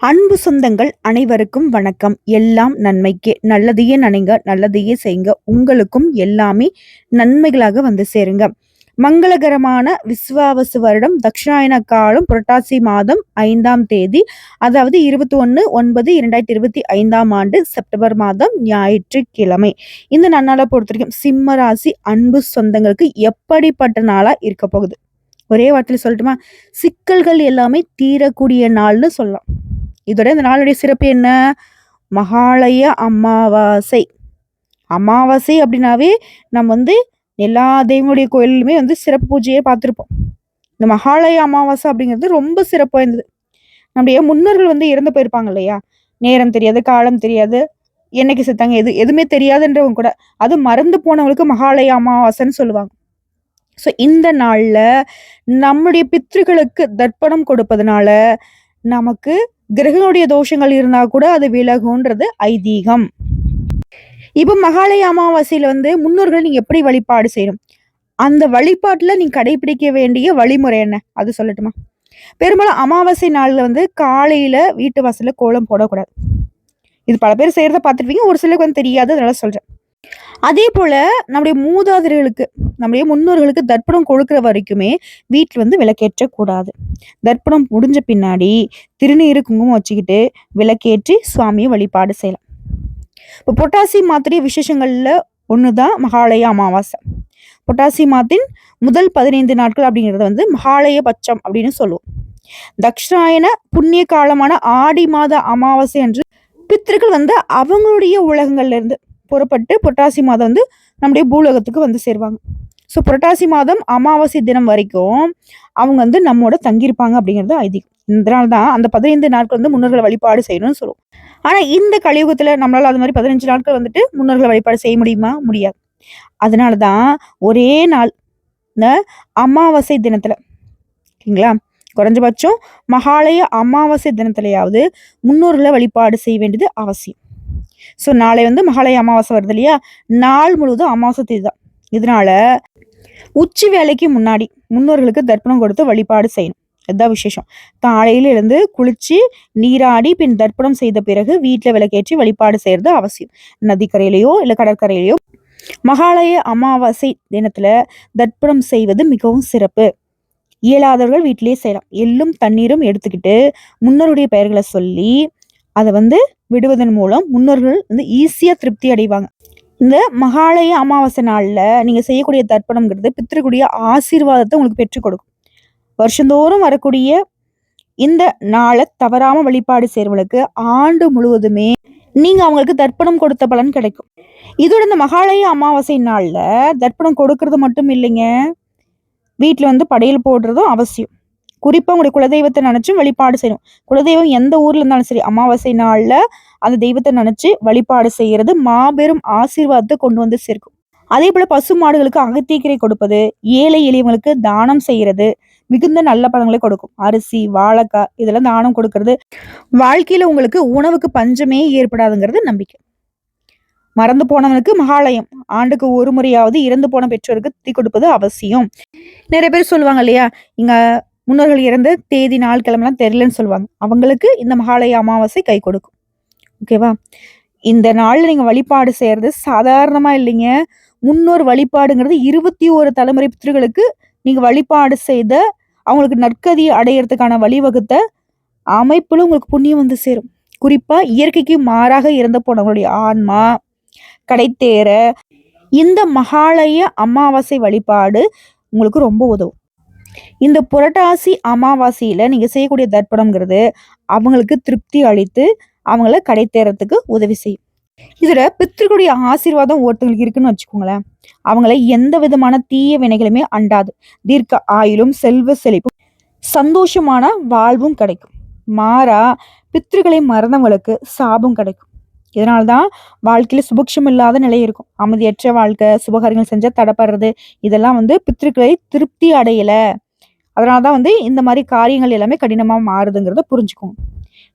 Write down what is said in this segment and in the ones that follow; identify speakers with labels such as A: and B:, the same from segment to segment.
A: அன்பு சொந்தங்கள் அனைவருக்கும் வணக்கம். எல்லாம் நன்மைக்கே. நல்லதையே நினைங்க நல்லதையே செய்யுங்க. உங்களுக்கும் எல்லாமே நன்மைகளாக வந்து சேருங்க. மங்களகரமான விஸ்வாவசு வருடம். தட்சிணாயன காலம் புரட்டாசி மாதம் ஐந்தாம் தேதி அதாவது இருபத்தி ஒன்று ஒன்பது இரண்டாயிரத்தி இருபத்தி ஐந்தாம் ஆண்டு செப்டம்பர் மாதம் ஞாயிற்றுக்கிழமை. இந்த நன்னாளை பொறுத்த வரைக்கும் சிம்ம ராசி அன்பு சொந்தங்களுக்கு எப்படிப்பட்ட நாளாக இருக்க போகுது? ஒரே வார்த்தையில் சொல்லட்டுமா? சிக்கல்கள் எல்லாமே தீரக்கூடிய நாள்னு சொல்லலாம். இதோட இந்த நாளுடைய சிறப்பு என்ன? மகாலய அமாவாசை. அமாவாசை அப்படின்னாவே நம்ம வந்து எல்லா தெய்வங்களுடைய கோயிலுமே வந்து சிறப்பு பூஜையே பார்த்துருப்போம். இந்த மகாலய அமாவாசை அப்படிங்கிறது ரொம்ப சிறப்பு வாய்ந்தது. நம்முடைய முன்னோர்கள் வந்து இறந்து போயிருப்பாங்க இல்லையா? நேரம் தெரியாது காலம் தெரியாது என்னைக்கு செத்தாங்க எது எதுவுமே தெரியாதுன்றவங்க கூட. அது மறந்து போனவங்களுக்கு மகாலய அமாவாசைன்னு சொல்லுவாங்க. ஸோ இந்த நாளில் நம்முடைய பித்ருகளுக்கு தர்ப்பணம் கொடுப்பதுனால நமக்கு கிரகங்களுடைய தோஷங்கள் இருந்தா கூட அது விலகுன்றது ஐதீகம். இப்போ மகாலய அமாவாசையில வந்து முன்னோர்கள் நீங்க எப்படி வழிபாடு செய்யணும்? அந்த வழிபாட்டுல நீங்க கடைபிடிக்க வேண்டிய வழிமுறை என்ன? அது சொல்லட்டுமா? பெரும்பாலும் அமாவாசை நாள்ல வந்து காலையில வீட்டு வாசலில் கோலம் போடக்கூடாது. இது பல பேர் செய்கிறத பார்த்துருப்பீங்க. ஒரு சிலருக்கு வந்து தெரியாது அதனால சொல்றேன். அதே போல நம்முடைய மூதாதையர்களுக்கு நம்முடைய முன்னோர்களுக்கு தர்ப்பணம் கொடுக்குற வரைக்குமே வீட்டில் வந்து விளக்கேற்ற கூடாது தர்ப்பணம் முடிஞ்ச பின்னாடி திருநீரு குங்குமம் வச்சுக்கிட்டு விளக்கேற்றி சுவாமியை வழிபாடு செய்யலாம். இப்போ பொட்டாசி மாத்திரை விசேஷங்கள்ல ஒண்ணுதான் மகாலய அமாவாசை. பொட்டாசி மாத்தின் முதல் பதினைந்து நாட்கள் அப்படிங்கிறது வந்து மகாலய பட்சம் அப்படின்னு சொல்லுவோம். தக்ஷாயன புண்ணிய காலமான ஆடி மாத அமாவாசை என்று பித்திருக்கள் வந்து அவங்களுடைய உலகங்கள்ல இருந்து புறப்பட்டு புரட்டாசி மாதம் வந்து நம்முடைய பூலோகத்துக்கு வந்து சேருவாங்க. ஸோ புரட்டாசி மாதம் அமாவாசை தினம் வரைக்கும் அவங்க வந்து நம்மோட தங்கியிருப்பாங்க அப்படிங்கிறது ஐதீகம். இதனால தான் அந்த பதினைந்து நாட்கள் வந்து முன்னோர்களை வழிபாடு செய்யணும்னு சொல்லுவோம். ஆனால் இந்த கலியுகத்தில் நம்மளால் அது மாதிரி பதினஞ்சு நாட்கள் வந்துட்டு முன்னோர்களை வழிபாடு செய்ய முடியுமா? முடியாது. அதனால தான் ஒரே நாள் இந்த அமாவாசை தினத்தில் ஓகேங்களா? குறைஞ்சபட்சம் மகாலய அமாவாசை தினத்திலையாவது முன்னோர்களை வழிபாடு செய்ய வேண்டியது அவசியம். ஸோ நாளை வந்து மகாலய அமாவாசை வருது இல்லையா? நாள் முழுவதும் அமாவாசை தேதி தான். இதனால உச்சி வேலைக்கு முன்னாடி முன்னோர்களுக்கு தர்ப்பணம் கொடுத்து வழிபாடு செய்யணும். அதுதான் விசேஷம். காலையில இருந்து குளிச்சு நீராடி பின் தர்ப்பணம் செய்த பிறகு வீட்டில் விளக்கேற்றி வழிபாடு செய்யறது அவசியம். நதிக்கரையிலையோ இல்லை கடற்கரையிலையோ மகாலய அமாவாசை தினத்துல தர்ப்பணம் செய்வது மிகவும் சிறப்பு. இயலாதவர்கள் வீட்டிலேயே செய்யலாம். எள்ளும் தண்ணீரும் எடுத்துக்கிட்டு முன்னோருடைய பெயர்களை சொல்லி அதை வந்து விடுவதன் மூலம் முன்னோர்கள் வந்து ஈஸியாக திருப்தி அடைவாங்க. இந்த மகாலய அமாவாசை நாளில் நீங்கள் செய்யக்கூடிய தர்ப்பணம்ங்கிறது பித்திருக்கூடிய ஆசீர்வாதத்தை உங்களுக்கு பெற்றுக் கொடுக்கும். வருஷந்தோறும் வரக்கூடிய இந்த நாளை தவறாமல் வழிபாடு செய்கிறவங்களுக்கு ஆண்டு முழுவதுமே நீங்கள் அவங்களுக்கு தர்ப்பணம் கொடுத்த பலன் கிடைக்கும். இதோட இந்த மகாலய அமாவாசை நாளில் தர்ப்பணம் கொடுக்கறது மட்டும் இல்லைங்க. வீட்டில் வந்து படையல் போடுறதும் அவசியம். குறிப்பாக உங்களுடைய குலதெய்வத்தை நினைச்சும் வழிபாடு செய்யணும். குலதெய்வம் எந்த ஊர்ல இருந்தாலும் சரி அமாவாசை நாளில் அந்த தெய்வத்தை நினைச்சு வழிபாடு செய்யறது மாபெரும் ஆசீர்வாதத்தை கொண்டு வந்து சேர்க்கும். அதே போல பசு மாடுகளுக்கு அகத்தீக்கரை கொடுப்பது ஏழை எளியவங்களுக்கு தானம் செய்யறது மிகுந்த நல்ல பழங்களை கொடுக்கும். அரிசி வாழைக்காய் இதெல்லாம் தானம் கொடுக்கறது. வாழ்க்கையில உங்களுக்கு உணவுக்கு பஞ்சமே ஏற்படாதுங்கிறது நம்பிக்கை. மறந்து போனவனுக்கு மகாலயம். ஆண்டுக்கு ஒரு முறையாவது இறந்து போன பெற்றோருக்கு தீ கொடுப்பது அவசியம். நிறைய பேர் சொல்லுவாங்க இல்லையா? இங்க முன்னோர்கள் இறந்த தேதி நாள் கிழமெல்லாம் தெரியலன்னு சொல்லுவாங்க. அவங்களுக்கு இந்த மகாலய அமாவாசை கை கொடுக்கும். ஓகேவா இந்த நாளில் நீங்கள் வழிபாடு செய்கிறது சாதாரணமாக இல்லைங்க. முன்னோர் வழிபாடுங்கிறது இருபத்தி ஒரு தலைமுறை பித்திருகளுக்கு நீங்கள் வழிபாடு செய்த அவங்களுக்கு நற்கதி அடையிறதுக்கான வழிவகுத்த அமைப்பிலும் உங்களுக்கு புண்ணியம் வந்து சேரும். குறிப்பா இயற்கைக்கு மாறாக இறந்து போனவங்களுடைய ஆன்மா கடைத்தேர இந்த மகாலய அமாவாசை வழிபாடு உங்களுக்கு ரொம்ப உதவும். இந்த புரட்டாசி அமாவாசையில் நீங்கள் செய்யக்கூடிய தர்ப்பணம்ங்கிறது அவங்களுக்கு திருப்தி அளித்து அவங்கள கடை தேர்றதுக்கு உதவி செய்யும். இதில் பித்திருக்குடைய ஆசீர்வாதம் ஒருத்தங்களுக்கு இருக்குன்னு வச்சுக்கோங்களேன். அவங்கள எந்த விதமான தீய வினைகளுமே அண்டாது. தீர்க்க ஆயுளும் செல்வ செழிப்பும் சந்தோஷமான வாழ்வும் கிடைக்கும். மாறா பித்திருக்களை மறந்தவங்களுக்கு சாபம் கிடைக்கும். இதனால்தான் வாழ்க்கையில சுபக்ஷம் இல்லாத நிலை இருக்கும். அமைதியற்ற வாழ்க்கை சுபகாரியங்கள் செஞ்சா தடப்படுறது இதெல்லாம் வந்து பித்திருக்களை திருப்தி அடையலை. அதனாலதான் வந்து இந்த மாதிரி காரியங்கள் எல்லாமே கடினமா மாறுதுங்கிறத புரிஞ்சுக்கோங்க.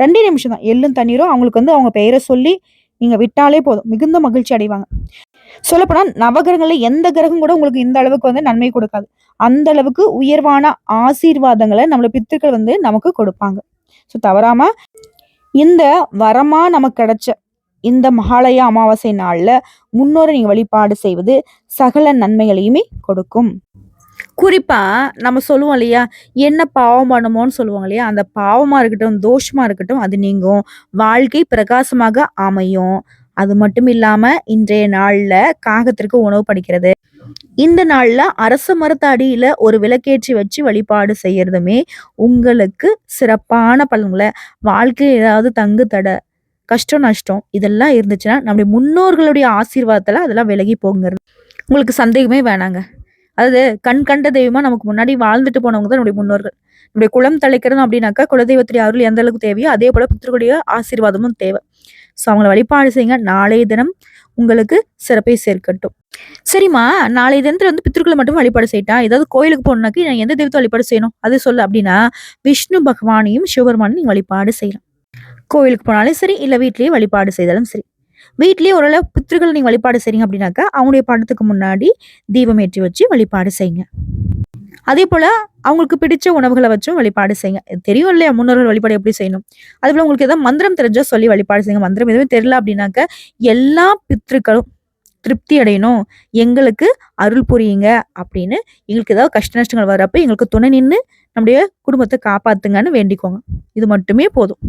A: ரெண்டே நிமிஷம் தான் எள்ளும் தண்ணீரும் அவங்களுக்கு வந்து அவங்க பெயரை சொல்லி நீங்க விட்டாலே போதும். மிகுந்த மகிழ்ச்சி அடைவாங்க. சொல்லப்போனா நவகிரகங்களில் எந்த கிரகம் கூட உங்களுக்கு இந்த அளவுக்கு வந்து நன்மை கொடுக்காது. அந்த அளவுக்கு உயர்வான ஆசீர்வாதங்களை நம்மளோட பித்துக்கள் வந்து நமக்கு கொடுப்பாங்க. ஸோ தவறாம இந்த வரமா நமக்கு கிடைச்ச இந்த மகாலய அமாவாசை நாள்ல முன்னோரை நீங்க வழிபாடு செய்வது சகல நன்மைகளையுமே கொடுக்கும். குறிப்பா நம்ம சொல்லுவோம் இல்லையா என்ன பாவம் பண்ணுமோன்னு சொல்லுவாங்க இல்லையா அந்த பாவமா இருக்கட்டும் தோஷமா இருக்கட்டும் அது நீங்கும். வாழ்க்கை பிரகாசமாக அமையும். அது மட்டும் இல்லாம இன்றைய நாள்ல காகத்திற்கு உணவு படிக்கிறது. இந்த நாள்ல அரச மரத்த அடியில ஒரு விளக்கேற்றி வச்சு வழிபாடு செய்யறதுமே உங்களுக்கு சிறப்பான பலன்களை வாழ்க்கை ஏதாவது தங்கு தட கஷ்டம் நஷ்டம் இதெல்லாம் இருந்துச்சுன்னா நம்முடைய முன்னோர்களுடைய ஆசீர்வாதத்துல அதெல்லாம் விலகி போங்கிறது. உங்களுக்கு சந்தேகமே வேணாங்க. அதாவது கண் கண்ட தெய்வமா நமக்கு முன்னாடி வாழ்ந்துட்டு போனவங்க தான் நம்முடைய முன்னோர்கள். நம்முடைய குளம் தலைக்கிறோம் அப்படின்னாக்கா குலதெய்வத்துடைய அருள் எந்த அளவுக்கு தேவையோ அதே போல பித்தர்களுடைய ஆசீர்வாதமும் தேவை. ஸோ அவங்கள வழிபாடு செய்யுங்க. நாளைய தினம் உங்களுக்கு சிறப்பை சேர்க்கட்டும். சரிம்மா நாளைய தினத்துல வந்து பித்திருக்களை மட்டும் வழிபாடு செய்யிட்டா? ஏதாவது கோயிலுக்கு போகணுனாக்கி நான் எந்த தெய்வத்தை வழிபாடு செய்யணும்? அது சொல்லு அப்படின்னா விஷ்ணு பகவானையும் சிவபெருமானையும் நீங்க வழிபாடு செய்யலாம். கோயிலுக்கு போனாலும் சரி இல்லை வீட்லேயே வழிபாடு செய்தாலும் சரி. வீட்லேயே ஓரளவு பித்திருக்களை நீங்கள் வழிபாடு செய்றீங்க அப்படின்னாக்கா அவங்களுடைய படத்துக்கு முன்னாடி தீபம் ஏற்றி வச்சு வழிபாடு செய்யுங்க. அதே போல் அவங்களுக்கு பிடிச்ச உணவுகளை வச்சும் வழிபாடு செய்யுங்க. தெரியும் இல்லையா முன்னோர்கள் வழிபாடு எப்படி செய்யணும்? அதே உங்களுக்கு எதாவது மந்திரம் தெரிஞ்சால் சொல்லி வழிபாடு செய்யுங்க. மந்திரம் எதுவுமே தெரியல அப்படின்னாக்க எல்லா பித்திருக்களும் திருப்தி அடையணும். எங்களுக்கு அருள் புரியுங்க அப்படின்னு எங்களுக்கு ஏதாவது கஷ்ட நஷ்டங்கள் வர்றப்ப எங்களுக்கு துணை நின்று நம்முடைய குடும்பத்தை காப்பாத்துங்கன்னு வேண்டிக்கோங்க. இது மட்டுமே போதும்.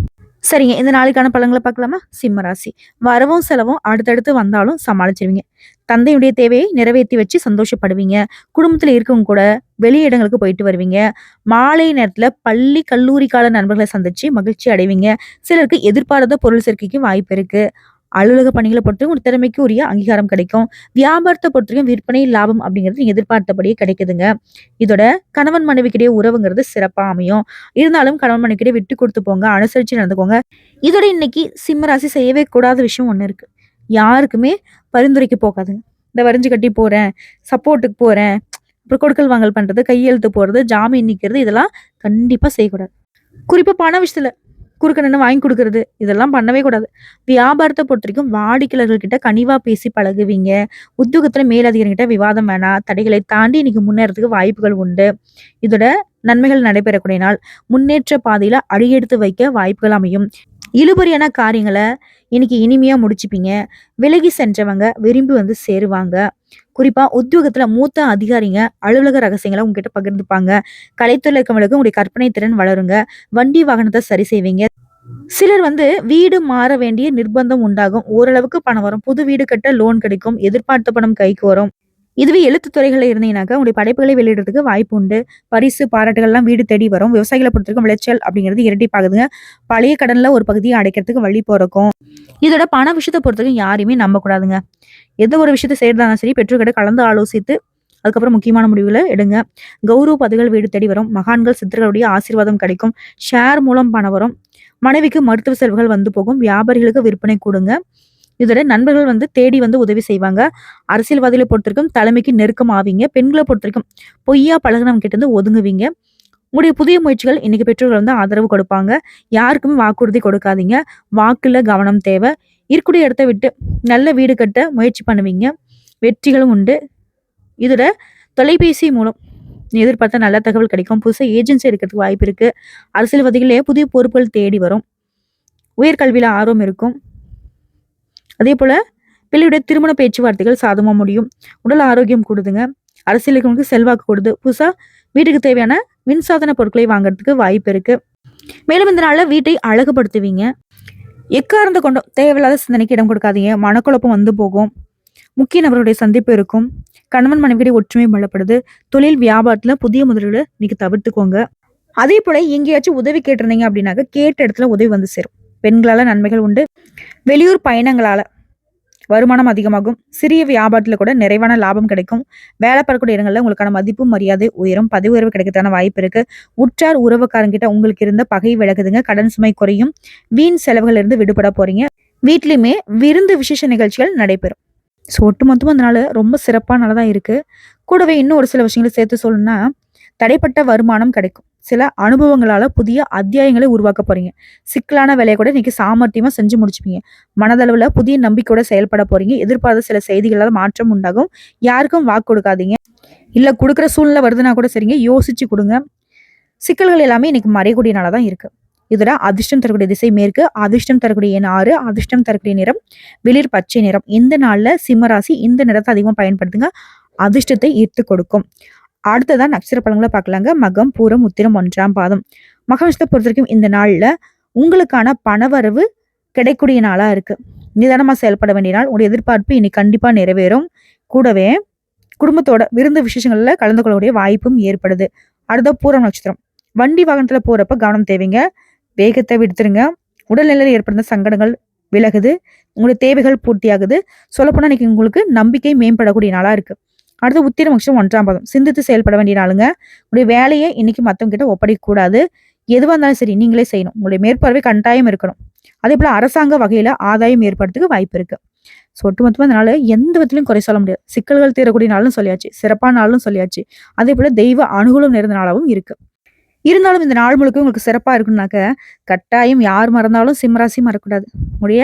A: சரிங்க இந்த நாளைக்கான பழங்களை பார்க்கலாமா? சிம்ம ராசி. வரவும் செலவும் அடுத்தடுத்து வந்தாலும் சமாளிச்சிருவீங்க. தந்தையுடைய தேவையை நிறைவேற்றி வச்சு சந்தோஷப்படுவீங்க. குடும்பத்தில் இருக்கவங்க கூட வெளி இடங்களுக்கு போயிட்டு வருவீங்க. மாலை நேரத்தில் பள்ளி கல்லூரி கால நண்பர்களை சந்திச்சு மகிழ்ச்சி அடைவீங்க. சிலருக்கு எதிர்பாராத பொருள் சேர்க்கைக்கு வாய்ப்பு இருக்குது அலுவலக பணிகளை பொறுத்தவரைக்கும் ஒரு திறமைக்கு உரிய அங்கீகாரம் கிடைக்கும். வியாபாரத்தை பொறுத்தையும் விற்பனை லாபம் அப்படிங்கிறது நீங்க எதிர்பார்த்தபடியே கிடைக்குதுங்க. இதோட கணவன் மனைவிக்கிடையே உறவுங்கிறது சிறப்பா அமையும். இருந்தாலும் கணவன் மனைவிக்கிடையே விட்டு கொடுத்து போங்க அனுசரிச்சு நடந்துக்கோங்க. இதோட இன்னைக்கு சிம்ம ராசி செய்யவே கூடாத விஷயம் ஒண்ணு இருக்கு. யாருக்குமே பரிந்துரைக்கு போகாதுங்க. இந்த வரைஞ்சு கட்டி போறேன் சப்போர்ட்டுக்கு போறேன் அப்புறம் கொடுக்கல் வாங்கல் பண்றது கையெழுத்து போறது ஜாமீன் நிற்கிறது இதெல்லாம் கண்டிப்பா செய்யக்கூடாது. குறிப்பா பண விஷயத்துல குறுக்க நின்று வாங்கி கொடுக்கறது. இதெல்லாம் பண்ணவே கூடாது. வியாபாரத்தை பொறுத்த வரைக்கும் வாடிக்கையாளர்கள்கிட்ட கனிவா பேசி பழகுவீங்க. உத்தியோகத்துல மேலதிகாரிகிட்ட விவாதம் வேணாம் தடைகளை தாண்டி இன்னைக்கு முன்னேறதுக்கு வாய்ப்புகள் உண்டு. இதோட நன்மைகள் நடைபெறக்கூடிய நாள். முன்னேற்ற பாதையில அடியெடுத்து வைக்க வாய்ப்புகள் அமையும். இழுபறியான காரியங்களை இன்னைக்கு இனிமையா முடிச்சுப்பீங்க. விலகி சென்றவங்க விரும்பி வந்து சேருவாங்க. குறிப்பா உத்தியோகத்துல மூத்த அதிகாரிங்க அலுவலக ரகசியங்களை உங்ககிட்ட பகிர்ந்துப்பாங்க. கலைத்துறையில் இருக்கவங்களுக்கு உங்களுடைய கற்பனை திறன் வளருங்க. வண்டி வாகனத்தை சரி செய்வீங்க. சிலர் வந்து வீடு மாற வேண்டிய நிர்பந்தம் உண்டாகும். ஓரளவுக்கு பணம் வரும். புது வீடு கட்ட லோன் கிடைக்கும். எதிர்பார்த்த பணம் கைக்கு வரும். இதுவே எழுத்து துறைகளில் இருந்தீங்கன்னாக்கா உங்களுடைய படைப்புகளை வெளியிடுறதுக்கு வாய்ப்பு உண்டு பரிசு பாராட்டுகள்லாம் வீடு தேடி வரும். விவசாயிகளை பொறுத்தவரைக்கும் விளைச்சல் அப்படிங்கிறது இரட்டிப்பாகுதுங்க பழைய கடன்ல ஒரு பகுதியை அடைக்கிறதுக்கு வழி போறக்கும். இதோட பண விஷயத்தை பொறுத்தவரைக்கும் யாரையுமே நம்பக்கூடாதுங்க. எந்த ஒரு விஷயத்தை செய்யறதாலும் சரி பெற்றோர்கிட்ட கலந்து ஆலோசித்து அதுக்கப்புறம் முக்கியமான முடிவுகளை எடுங்க. கௌரவ பதவிகள் வீடு தேடி வரும். மகான்கள் சித்தர்களுடைய ஆசீர்வாதம் கிடைக்கும். ஷேர் மூலம் பணம் வரும். மனைவிக்கு மருத்துவ செலவுகள் வந்து போகும். வியாபாரிகளுக்கு விற்பனை கொடுங்க. இதோட நண்பர்கள் வந்து தேடி வந்து உதவி செய்வாங்க. அரசியல்வாதிகளை பொறுத்த வரைக்கும் தலைமைக்கு நெருக்கம் ஆவீங்க. பெண்களை பொறுத்த வரைக்கும் பொய்யா பழகினவங்க கிட்ட இருந்து ஒதுங்குவீங்க. உங்களுடைய புதிய முயற்சிகள் இன்னைக்கு பெற்றோர்கள் வந்து ஆதரவு கொடுப்பாங்க. யாருக்குமே வாக்குறுதி கொடுக்காதீங்க. வாக்குல கவனம் தேவை. இருக்கக்கூடிய இடத்த விட்டு நல்ல வீடு கட்ட முயற்சி பண்ணுவீங்க. வெற்றிகளும் உண்டு. இதோட தொலைபேசி மூலம் எதிர்பார்த்த நல்ல தகவல் கிடைக்கும். புதுசாக ஏஜென்சி இருக்கிறதுக்கு வாய்ப்பு இருக்கு. அரசியல்வாதிகளே புதிய பொறுப்புகள் தேடி வரும். உயர்கல்வியில் ஆர்வம் இருக்கும். அதே போல பிள்ளையுடைய திருமண பேச்சுவார்த்தைகள் சாதமா முடியும். உடல் ஆரோக்கியம் கூடுதுங்க. அரசியலுக்கு செல்வாக்கு கொடுது. புதுசா வீட்டுக்கு தேவையான மின்சாதன பொருட்களை வாங்குறதுக்கு வாய்ப்பு இருக்கு. மேலும் இந்த நாள்ல வீட்டை அழகுபடுத்துவீங்க. எக்காரந்த கொண்டோம் தேவையில்லாத சிந்தனைக்கு இடம் கொடுக்காதீங்க. மனக்குழப்பம் வந்து போகும். முக்கிய நபருடைய சந்திப்பு இருக்கும். கணவன் மனைவியுடைய ஒற்றுமை பலப்படுது தொழில் வியாபாரத்துல புதிய முதலீடு இன்னைக்கு தவிர்த்துக்கோங்க. அதே போல எங்கேயாச்சும் உதவி கேட்டிருந்தீங்க அப்படின்னாக்க கேட்ட இடத்துல உதவி வந்து சேரும். பெண்களால் நன்மைகள் உண்டு. வெளியூர் பயணங்களால் வருமானம் அதிகமாகும். சிறிய வியாபாரத்தில் கூட நிறைவான லாபம் கிடைக்கும். வேலை பார்க்கக்கூடிய இடங்களில் உங்களுக்கான மதிப்பு மரியாதை உயரும். பதவி உயர்வு கிடைக்கிறதான வாய்ப்பு இருக்கு. உற்றார் உறவுக்காரங்கிட்ட உங்களுக்கு இருந்த பகை விலகுதுங்க. கடன் சுமை குறையும். வீண் செலவுகள் இருந்து விடுபட போறீங்க. வீட்லையுமே விருந்து விசேஷ நிகழ்ச்சிகள் நடைபெறும். ஸோ ஒட்டுமொத்தமாக அதனால ரொம்ப சிறப்பானதாக நல்லதாக இருக்கு. கூடவே இன்னும் ஒரு சில விஷயங்களை சேர்த்து சொல்லணும்னா தடைப்பட்ட வருமானம் கிடைக்கும். சில அனுபவங்களால புதிய அத்தியாயங்களை உருவாக்க போறீங்க சிக்கலான வேலையை கூட இன்னைக்கு சாமர்த்தியமா செஞ்சு முடிச்சுப்பீங்க. மனதளவுல புதிய நம்பிக்கையோட செயல்பட போறீங்க. எதிர்பார்த்த சில செய்திகளால் மாற்றம் உண்டாகும். யாருக்கும் வாக்கு கொடுக்காதீங்க. இல்ல கொடுக்குற சூழ்நிலை வருதுன்னா கூட சரிங்க யோசிச்சு கொடுங்க. சிக்கல்கள் எல்லாமே இன்னைக்கு மறையக்கூடிய நாளாதான் இருக்கு. இதோட அதிர்ஷ்டம் தரக்கூடிய திசை மேற்கு அதிர்ஷ்டம் தரக்கூடிய எண் ஆறு அதிர்ஷ்டம் தரக்கூடிய நிறம் வெளிர் பச்சை நிறம். இந்த நாள்ல சிம்மராசி இந்த நிறத்தை அதிகமாக பயன்படுத்துங்க. அதிர்ஷ்டத்தை ஈர்த்து கொடுக்கும். அடுத்ததான் நட்சத்திர பழங்களை பார்க்கலாங்க. மகம் பூரம் உத்திரம் ஒன்றாம் பாதம். மகநட்சத்திரத்தை பொறுத்த வரைக்கும் இந்த நாளில் உங்களுக்கான பணவரவு கிடைக்கூடிய நாளாக இருக்குது நிதானமாக செயல்பட வேண்டிய நாள். உங்களுடைய எதிர்பார்ப்பு இன்னைக்கு கண்டிப்பாக நிறைவேறும். கூடவே குடும்பத்தோட விருந்து விசேஷங்களில் கலந்து கொள்ளக்கூடிய வாய்ப்பும் ஏற்படுது. அடுத்த பூரம் நட்சத்திரம். வண்டி வாகனத்தில் போகிறப்ப கவனம் தேவைங்க. வேகத்தை விடுத்துருங்க. உடல்நிலையில் ஏற்படுத்த சங்கடங்கள் விலகுது. உங்களுடைய தேவைகள் பூர்த்தியாகுது. சொல்லப்போனால் இன்னைக்கு உங்களுக்கு நம்பிக்கை மேம்படக்கூடிய நாளாக இருக்குது அடுத்து உத்திர ஒன்றாம் பதம். சிந்தித்து செயல்பட வேண்டிய நாளுங்க உங்களுடைய வேலையை இன்னைக்கு மற்றவங்க கிட்ட ஒப்படைக்க கூடாது எதுவாக இருந்தாலும் சரி நீங்களே செய்யணும். உங்களுடைய மேற்பார்வை கட்டாயம் இருக்கணும். அதே போல அரசாங்க வகையில ஆதாயம் ஏற்படுறதுக்கு வாய்ப்பு இருக்கு. ஸோ ஒட்டுமொத்தமாக இந்த எந்த விதத்திலையும் குறை சொல்ல முடியாது. சிக்கல்கள் தீரக்கூடிய நாளும் சொல்லியாச்சு சிறப்பான நாளும் சொல்லியாச்சு. அதே போல தெய்வ அனுகூலம் நிறைந்த நாளாகவும் இருக்கு. இருந்தாலும் இந்த நாள் முழுக்க உங்களுக்கு சிறப்பாக இருக்குன்னாக்க கட்டாயம் யார் மறந்தாலும் சிம்மராசி மறக்கூடாது உடைய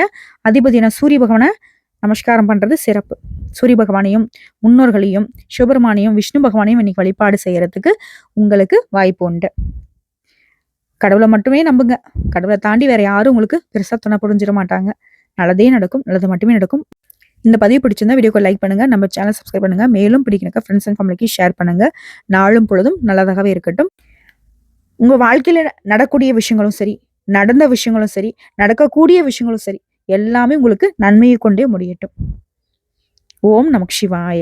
A: அதிபதியான சூரிய பகவானை நமஸ்காரம் பண்ணுறது சிறப்பு. சூரிய பகவானையும் முன்னோர்களையும் சிவபெருமானையும் விஷ்ணு பகவானையும் இன்னைக்கு வழிபாடு செய்கிறதுக்கு உங்களுக்கு வாய்ப்பு உண்டு. கடவுளை மட்டுமே நம்புங்க. கடவுளை தாண்டி வேற யாரும் உங்களுக்கு பெருசாக துணை புரிஞ்சிட மாட்டாங்க. நல்லதே நடக்கும் நல்லது மட்டுமே நடக்கும். இந்த பதிவு பிடிச்சிருந்தா வீடியோக்கு லைக் பண்ணுங்க நம்ம சேனல் சப்ஸ்கிரைப் பண்ணுங்க. மேலும் பிடிக்கணுக்க ஃப்ரெண்ட்ஸ் அண்ட் ஃபேமிலிக்கு ஷேர் பண்ணுங்க. நாளும் பொழுதும் நல்லதாகவே இருக்கட்டும். உங்க வாழ்க்கையில நடக்கூடிய விஷயங்களும் சரி நடந்த விஷயங்களும் சரி நடக்கக்கூடிய விஷயங்களும் சரி எல்லாமே உங்களுக்கு நன்மையை கொண்டே முடியட்டும். ஓம் நமக் சிவாய.